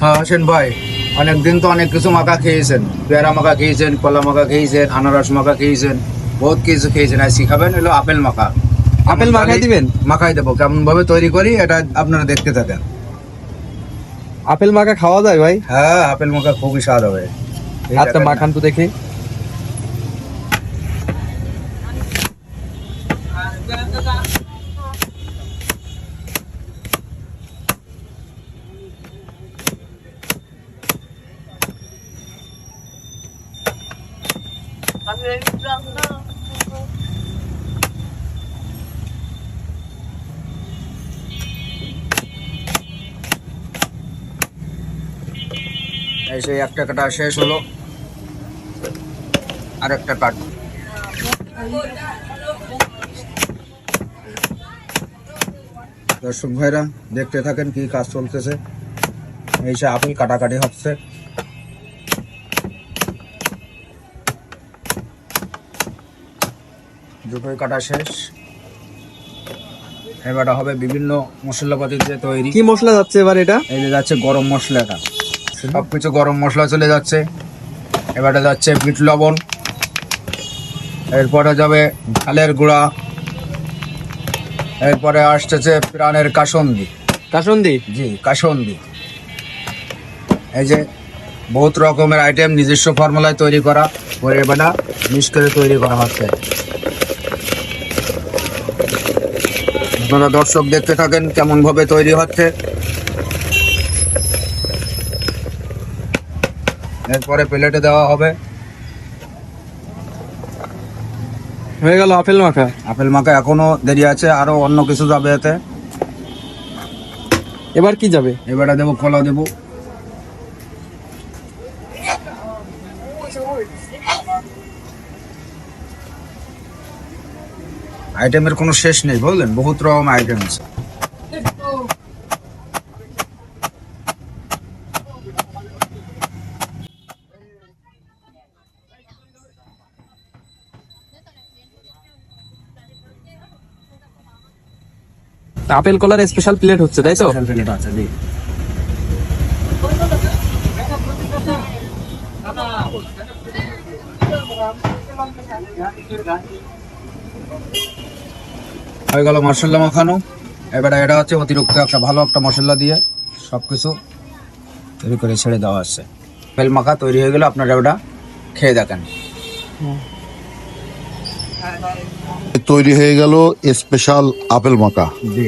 হ্যাঁ আসেন ভাই অনেকদিন তো অনেক কিছু মাখা খেয়েছেন। পেয়ারা মাখা খেয়েছেন কলা মাখা খেয়েছেন আনারস মাখা খেয়েছেন বহুত কিছু খেয়েছেন। আজকে খাবেন হলো আপেল মাখা। আপেল মাখাই দিবেন? মাখাই দেবো কেমন ভাবে তৈরি করি এটা আপনারা দেখতে থাকেন। আপেল মাখা খাওয়া যায় ভাই? হ্যাঁ আপেল মাখা খুবই স্বাদ হবে। আচ্ছা মাখান তো দেখি। এই সেই একটা কাটা শেষ হলো। আর একটা কাট। দর্শক ভাইরা, দেখতে থাকেন কি কাজ চলতেছে। এই সে আপেল কাটাকাটি হচ্ছে। দুটোই কাটা শেষ। এবারটা হবে বিভিন্ন মশলাপাতি দিয়ে তৈরি। কি মশলা যাচ্ছে এবার এটা? এই যে যাচ্ছে গরম মশলাটা। সব কিছু গরম মশলা চলে যাচ্ছে। এবারে যাচ্ছে বিট লবণ। এরপরে যাবে ঝালের গুঁড়া। এরপরে আসতেছে প্রাণের কাসন্দি। কাসন্দি? জি কাসন্দি। এই যে বহুত রকমের আইটেম নিজস্ব ফর্মুলায় তৈরি করা। পরে এবারে মিক্স করে তৈরি করা হচ্ছে। আপনারা দর্শক দেখতে থাকেন কেমন ভাবে তৈরি হচ্ছে। এরপরে প্লেটে দেওয়া হবে। হয়ে গেল আপেল মাখা। আপেল মাখা এখনও দেরি আছে আরও অন্য কিছু যাবে এতে। এবার কি যাবে? এবারে দেবো কলা দেবো। আইটেমের কোনো শেষ নেই বুঝলেন? বহুত রকম আইটেম আছে। আপেল কলার স্পেশাল প্লেট হচ্ছে তাই তো? প্লেট আছে জি। হয়ে গেল মশলা মাখানো। এবারে এটা হচ্ছে অতিরিক্ত একটা ভালো একটা মশলা দিয়ে সব কিছু তৈরি করে ছেড়ে দেওয়া আছে। বেল মাখা তৈরি হয়ে গেলে আপনারা ওটা খেয়ে দেখেন। তৈরি হয়ে গেল স্পেশাল আপেল মাখা। জি।